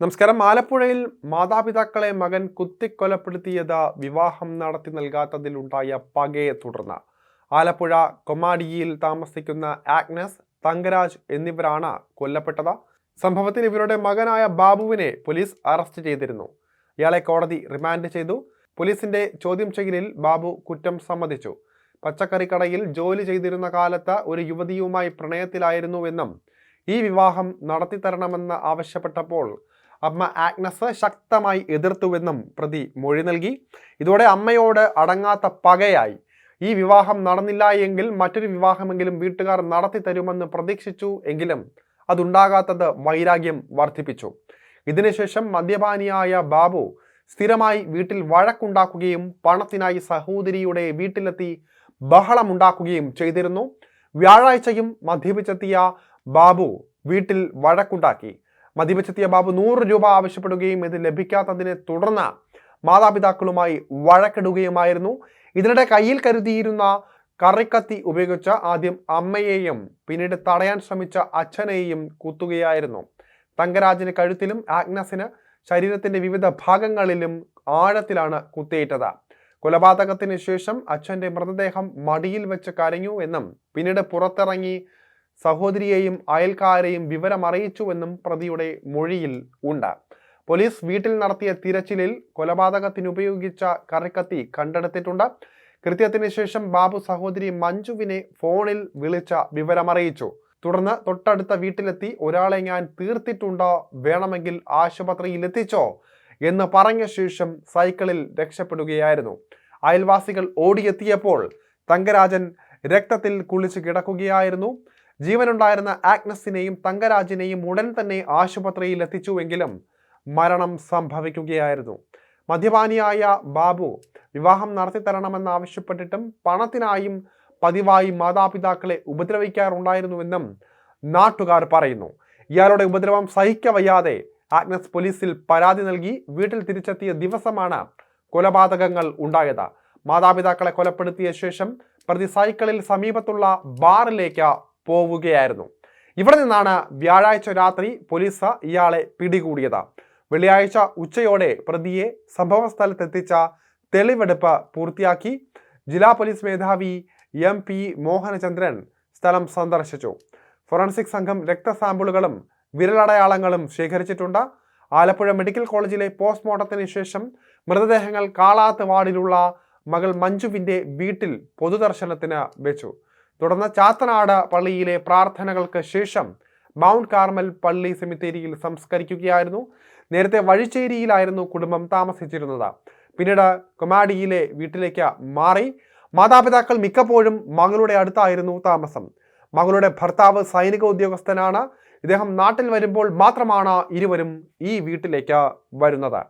നമസ്കാരം. ആലപ്പുഴയിൽ മാതാപിതാക്കളെ മകൻ കുത്തിക്കൊലപ്പെടുത്തിയത് വിവാഹം നടത്തി നൽകാത്തതിലുണ്ടായ പകയെ തുടർന്ന്. ആലപ്പുഴ കൊമാടിയിൽ താമസിക്കുന്ന ആഗ്നസ് തങ്കരാജ് എന്നിവരാണ് കൊല്ലപ്പെട്ടത്. സംഭവത്തിൽ ഇവരുടെ മകനായ ബാബുവിനെ പോലീസ് അറസ്റ്റ് ചെയ്തിരുന്നു. ഇയാളെ കോടതി റിമാൻഡ് ചെയ്തു. പോലീസിന്റെ ചോദ്യം ചെയ്യലിൽ ബാബു കുറ്റം സമ്മതിച്ചു. പച്ചക്കറിക്കടയിൽ ജോലി ചെയ്തിരുന്ന കാലത്ത് ഒരു യുവതിയുമായി പ്രണയത്തിലായിരുന്നുവെന്നും ഈ വിവാഹം നടത്തിത്തരണമെന്ന് ആവശ്യപ്പെട്ടപ്പോൾ അമ്മ ആഗ്നസ് ശക്തമായി എതിർത്തുവെന്നും പ്രതി മൊഴി നൽകി. ഇതോടെ അമ്മയോട് അടങ്ങാത്ത പകയായി. ഈ വിവാഹം നടന്നില്ല എങ്കിൽ മറ്റൊരു വിവാഹമെങ്കിലും വീട്ടുകാർ നടത്തി തരുമെന്ന് പ്രതീക്ഷിച്ചു എങ്കിലും അതുണ്ടാകാത്തത് വൈരാഗ്യം വർദ്ധിപ്പിച്ചു. ഇതിനുശേഷം മദ്യപാനിയായ ബാബു സ്ഥിരമായി വീട്ടിൽ വഴക്കുണ്ടാക്കുകയും പണത്തിനായി സഹോദരിയുടെ വീട്ടിലെത്തി ബഹളമുണ്ടാക്കുകയും ചെയ്തിരുന്നു. വ്യാഴാഴ്ചയും മദ്യപിച്ചെത്തിയ ബാബു വീട്ടിൽ വഴക്കുണ്ടാക്കി. മദ്യപിച്ചെത്തിയ ബാബു നൂറ് രൂപ ആവശ്യപ്പെടുകയും ഇത് ലഭിക്കാത്തതിനെ തുടർന്ന് മാതാപിതാക്കളുമായി വഴക്കിടുകയുമായിരുന്നു. ഇതിനിടെ കയ്യിൽ കരുതിയിരുന്ന കറിക്കത്തി ഉപയോഗിച്ച് ആദ്യം അമ്മയെയും പിന്നീട് തടയാൻ ശ്രമിച്ച അച്ഛനെയും കുത്തുകയായിരുന്നു. തങ്കരാജിന് കഴുത്തിലും ആഗ്നസിന് ശരീരത്തിന്റെ വിവിധ ഭാഗങ്ങളിലും ആഴത്തിലാണ് കുത്തിയേറ്റത് കൊലപാതകത്തിന് ശേഷം അച്ഛന്റെ മൃതദേഹം മടിയിൽ വെച്ച് കരഞ്ഞു എന്നും പിന്നീട് പുറത്തിറങ്ങി സഹോദരിയെയും അയൽക്കാരെയും വിവരമറിയിച്ചുവെന്നും പ്രതിയുടെ മൊഴിയിൽ ഉണ്ട്. പോലീസ് വീട്ടിൽ നടത്തിയ തിരച്ചിലിൽ കൊലപാതകത്തിനുപയോഗിച്ച കറിക്കത്തി കണ്ടെടുത്തിട്ടുണ്ട്. കൃത്യത്തിന് ശേഷം ബാബു സഹോദരി മഞ്ജുവിനെ ഫോണിൽ വിളിച്ച വിവരമറിയിച്ചു. തുടർന്ന് തൊട്ടടുത്ത വീട്ടിലെത്തി ഒരാളെ ഞാൻ തീർത്തിട്ടുണ്ടോ? വേണമെങ്കിൽ ആശുപത്രിയിൽ എത്തിച്ചോ എന്ന് പറഞ്ഞ ശേഷം സൈക്കിളിൽ രക്ഷപ്പെടുകയായിരുന്നു. അയൽവാസികൾ ഓടിയെത്തിയപ്പോൾ തങ്കരാജൻ രക്തത്തിൽ കുളിച്ച് കിടക്കുകയായിരുന്നു. ജീവനുണ്ടായിരുന്ന ആഗ്നസിനെയും തങ്കരാജിനെയും ഉടൻ തന്നെ ആശുപത്രിയിൽ എത്തിച്ചുവെങ്കിലും മരണം സംഭവിക്കുകയായിരുന്നു. മദ്യപാനിയായ ബാബു വിവാഹം നടത്തിത്തരണമെന്നാവശ്യപ്പെട്ടിട്ടും പണത്തിനായും പതിവായി മാതാപിതാക്കളെ ഉപദ്രവിക്കാറുണ്ടായിരുന്നുവെന്നും നാട്ടുകാർ പറയുന്നു. ഇയാളുടെ ഉപദ്രവം സഹിക്കവയ്യാതെ ആഗ്നസ് പോലീസിൽ പരാതി നൽകി വീട്ടിൽ തിരിച്ചെത്തിയ ദിവസമാണ് കൊലപാതകങ്ങൾ ഉണ്ടായത്. മാതാപിതാക്കളെ കൊലപ്പെടുത്തിയ ശേഷം പ്രതി സൈക്കിളിൽ സമീപത്തുള്ള ബാറിലേക്ക് പോവുകയായിരുന്നു. ഇവിടെ നിന്നാണ് വ്യാഴാഴ്ച രാത്രി പോലീസ് ഇയാളെ പിടികൂടിയത്. വെള്ളിയാഴ്ച ഉച്ചയോടെ പ്രതിയെ സംഭവ സ്ഥലത്തെത്തിച്ച തെളിവെടുപ്പ് പൂർത്തിയാക്കി ജില്ലാ പോലീസ് മേധാവി എം പി മോഹനചന്ദ്രൻ സ്ഥലം സന്ദർശിച്ചു. ഫോറൻസിക് സംഘം രക്തസാമ്പിളുകളും വിരലടയാളങ്ങളും ശേഖരിച്ചിട്ടുണ്ട്. ആലപ്പുഴ മെഡിക്കൽ കോളേജിലെ പോസ്റ്റ്മോർട്ടത്തിന് ശേഷം മൃതദേഹങ്ങൾ കാളാത്ത് വാർഡിലുള്ള മകൾ മഞ്ജുവിന്റെ വീട്ടിൽ പൊതുദർശനത്തിന് വെച്ചു. തുടർന്ന് ചാത്തനാട് പള്ളിയിലെ പ്രാർത്ഥനകൾക്ക് ശേഷം മൗണ്ട് കാർമൽ പള്ളി സെമിത്തേരിയിൽ സംസ്കരിക്കുകയായിരുന്നു. നേരത്തെ വഴിച്ചേരിയിലായിരുന്നു കുടുംബം താമസിച്ചിരുന്നത്. പിന്നീട് കൊമാഡിയിലെ വീട്ടിലേക്ക് മാറി. മാതാപിതാക്കൾ മിക്കപ്പോഴും മകളുടെ അടുത്തായിരുന്നു താമസം. മകളുടെ ഭർത്താവ് സൈനിക ഉദ്യോഗസ്ഥനാണ്. ഇദ്ദേഹം നാട്ടിൽ വരുമ്പോൾ മാത്രമാണ് ഇരുവരും ഈ വീട്ടിലേക്ക് വരുന്നത്.